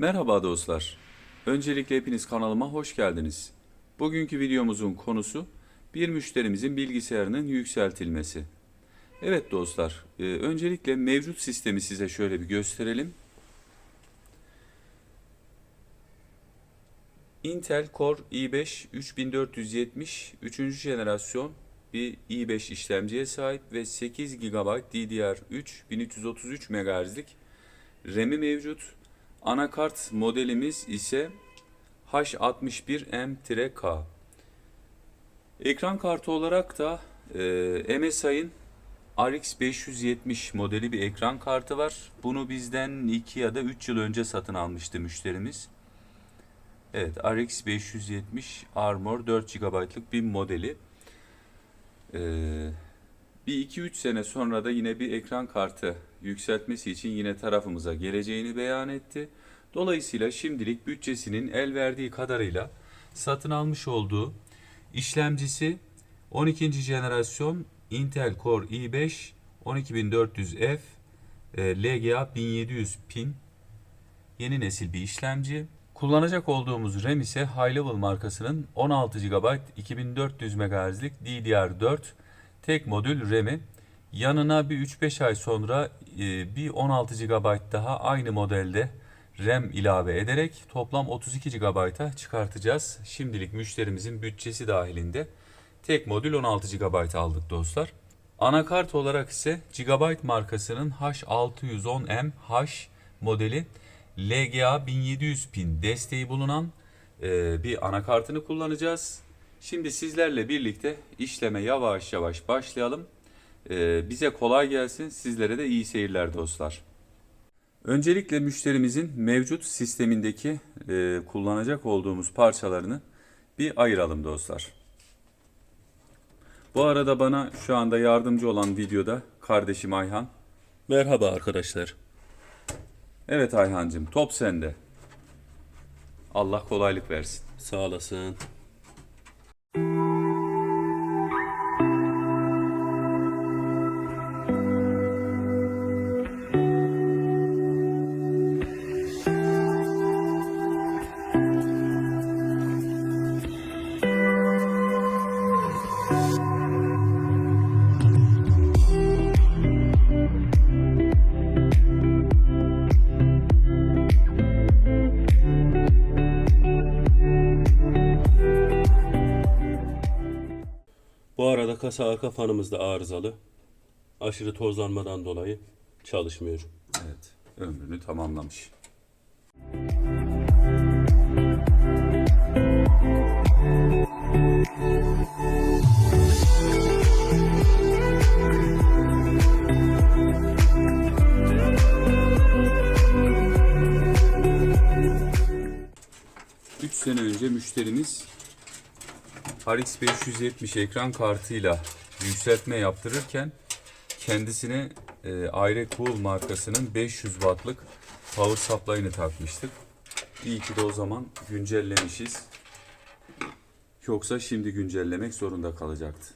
Merhaba dostlar. Öncelikle hepiniz kanalıma hoş geldiniz. Bugünkü videomuzun konusu bir müşterimizin bilgisayarının yükseltilmesi. Evet dostlar, e, öncelikle mevcut sistemi size şöyle bir gösterelim. Intel Core i5 3470 3. jenerasyon bir i5 işlemciye sahip ve 8 GB DDR3 1333 MHz'lik RAM'i mevcut. Anakart modelimiz ise H61M-K. Ekran kartı olarak da e, MSI'ın RX 570 modeli bir ekran kartı var. Bunu bizden 2 ya da 3 yıl önce satın almıştı müşterimiz. Evet, RX 570 Armor 4 GB'lık bir modeli. Ee, bir 2-3 sene sonra da yine bir ekran kartı yükseltmesi için yine tarafımıza geleceğini beyan etti. Dolayısıyla şimdilik bütçesinin el verdiği kadarıyla satın almış olduğu işlemcisi 12. jenerasyon Intel Core i5 12400F e, LGA 1700 pin yeni nesil bir işlemci. Kullanacak olduğumuz RAM ise High Level markasının 16 GB 2400 MHz'lik DDR4 tek modül RAM'i. Yanına bir 3-5 ay sonra e, bir 16 GB daha aynı modelde RAM ilave ederek toplam 32 GB'a çıkartacağız. Şimdilik müşterimizin bütçesi dahilinde tek modül 16 GB aldık dostlar. Anakart olarak ise Gigabyte markasının H610M-H modeli LGA 1700 pin desteği bulunan e, bir anakartını kullanacağız. Şimdi sizlerle birlikte işleme yavaş yavaş başlayalım. E, bize kolay gelsin, sizlere de iyi seyirler dostlar. Öncelikle müşterimizin mevcut sistemindeki e, kullanacak olduğumuz parçalarını bir ayıralım dostlar. Bu arada bana şu anda yardımcı olan videoda kardeşim Ayhan. Merhaba arkadaşlar. Evet Ayhancığım top sende. Allah kolaylık versin. Sağ olasın. Kasa arka fanımız da arızalı. Aşırı tozlanmadan dolayı çalışmıyor. Evet, ömrünü tamamlamış. Üç sene önce müşterimiz RX 570 ekran kartıyla yükseltme yaptırırken kendisine e, Aire Cool markasının 500 wattlık power supply'ını takmıştık. İyi ki de o zaman güncellemişiz. Yoksa şimdi güncellemek zorunda kalacaktı.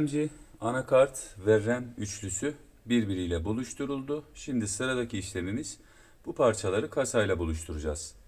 İşlemci, anakart ve RAM üçlüsü birbiriyle buluşturuldu. Şimdi sıradaki işlemimiz bu parçaları kasayla buluşturacağız.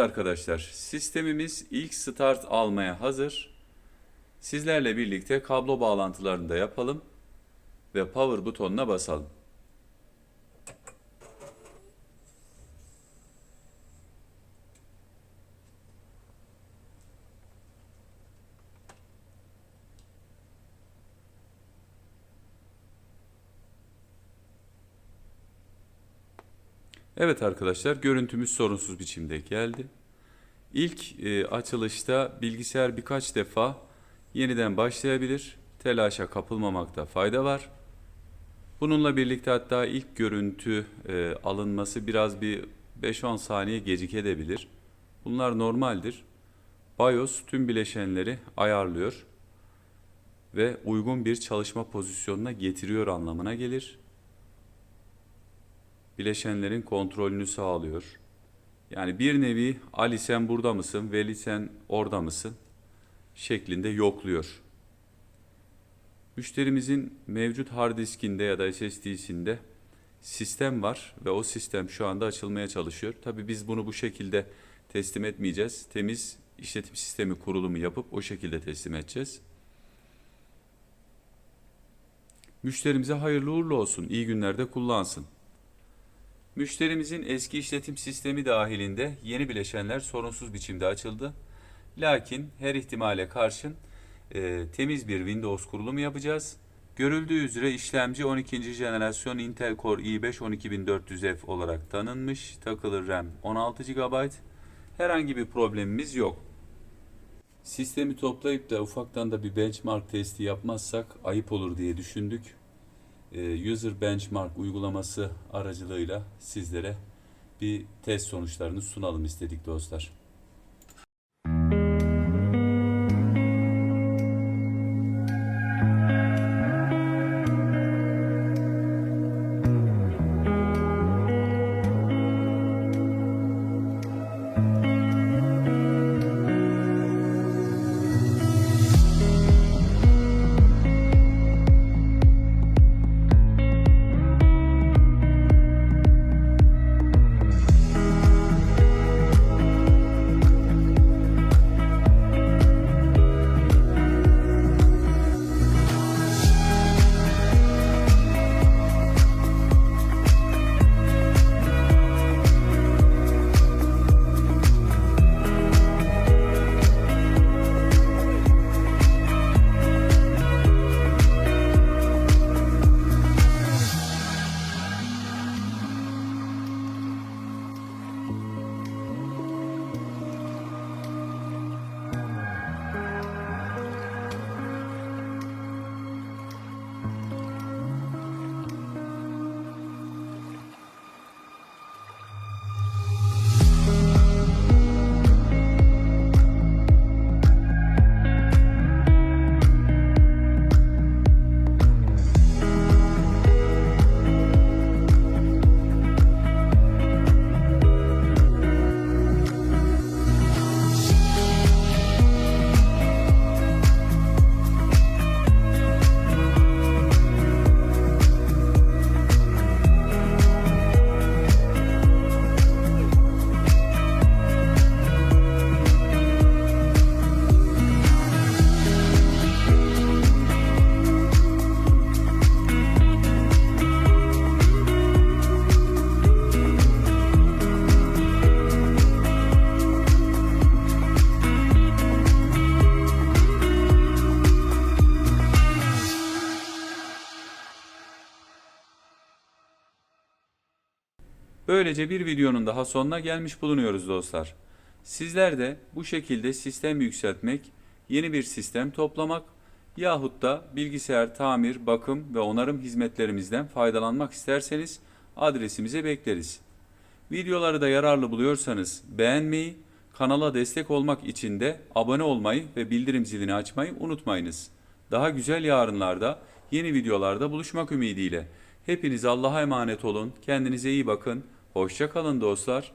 Arkadaşlar, sistemimiz ilk start almaya hazır. Sizlerle birlikte kablo bağlantılarını da yapalım ve power butonuna basalım. Evet arkadaşlar, görüntümüz sorunsuz biçimde geldi. İlk e, açılışta bilgisayar birkaç defa yeniden başlayabilir. Telaşa kapılmamakta fayda var. Bununla birlikte hatta ilk görüntü e, alınması biraz bir 5-10 saniye gecikebilir. Bunlar normaldir. BIOS tüm bileşenleri ayarlıyor ve uygun bir çalışma pozisyonuna getiriyor anlamına gelir. Bileşenlerin kontrolünü sağlıyor. Yani bir nevi Ali sen burada mısın, Veli sen orada mısın şeklinde yokluyor. Müşterimizin mevcut hard diskinde ya da SSD'sinde sistem var ve o sistem şu anda açılmaya çalışıyor. Tabii biz bunu bu şekilde teslim etmeyeceğiz. Temiz işletim sistemi kurulumu yapıp o şekilde teslim edeceğiz. Müşterimize hayırlı uğurlu olsun, iyi günlerde kullansın. Müşterimizin eski işletim sistemi dahilinde yeni bileşenler sorunsuz biçimde açıldı. Lakin her ihtimale karşın e, temiz bir Windows kurulumu yapacağız. Görüldüğü üzere işlemci 12. jenerasyon Intel Core i5 12400F olarak tanınmış. Takılı RAM 16 GB. Herhangi bir problemimiz yok. Sistemi toplayıp da ufaktan da bir benchmark testi yapmazsak ayıp olur diye düşündük. Ee, User Benchmark uygulaması aracılığıyla sizlere bir test sonuçlarını sunalım istedik dostlar. Böylece bir videonun daha sonuna gelmiş bulunuyoruz dostlar. Sizler de bu şekilde sistem yükseltmek, yeni bir sistem toplamak yahut da bilgisayar tamir, bakım ve onarım hizmetlerimizden faydalanmak isterseniz adresimize bekleriz. Videoları da yararlı buluyorsanız beğenmeyi, kanala destek olmak için de abone olmayı ve bildirim zilini açmayı unutmayınız. Daha güzel yarınlarda yeni videolarda buluşmak ümidiyle. Hepiniz Allah'a emanet olun. Kendinize iyi bakın. Hoşça kalın dostlar.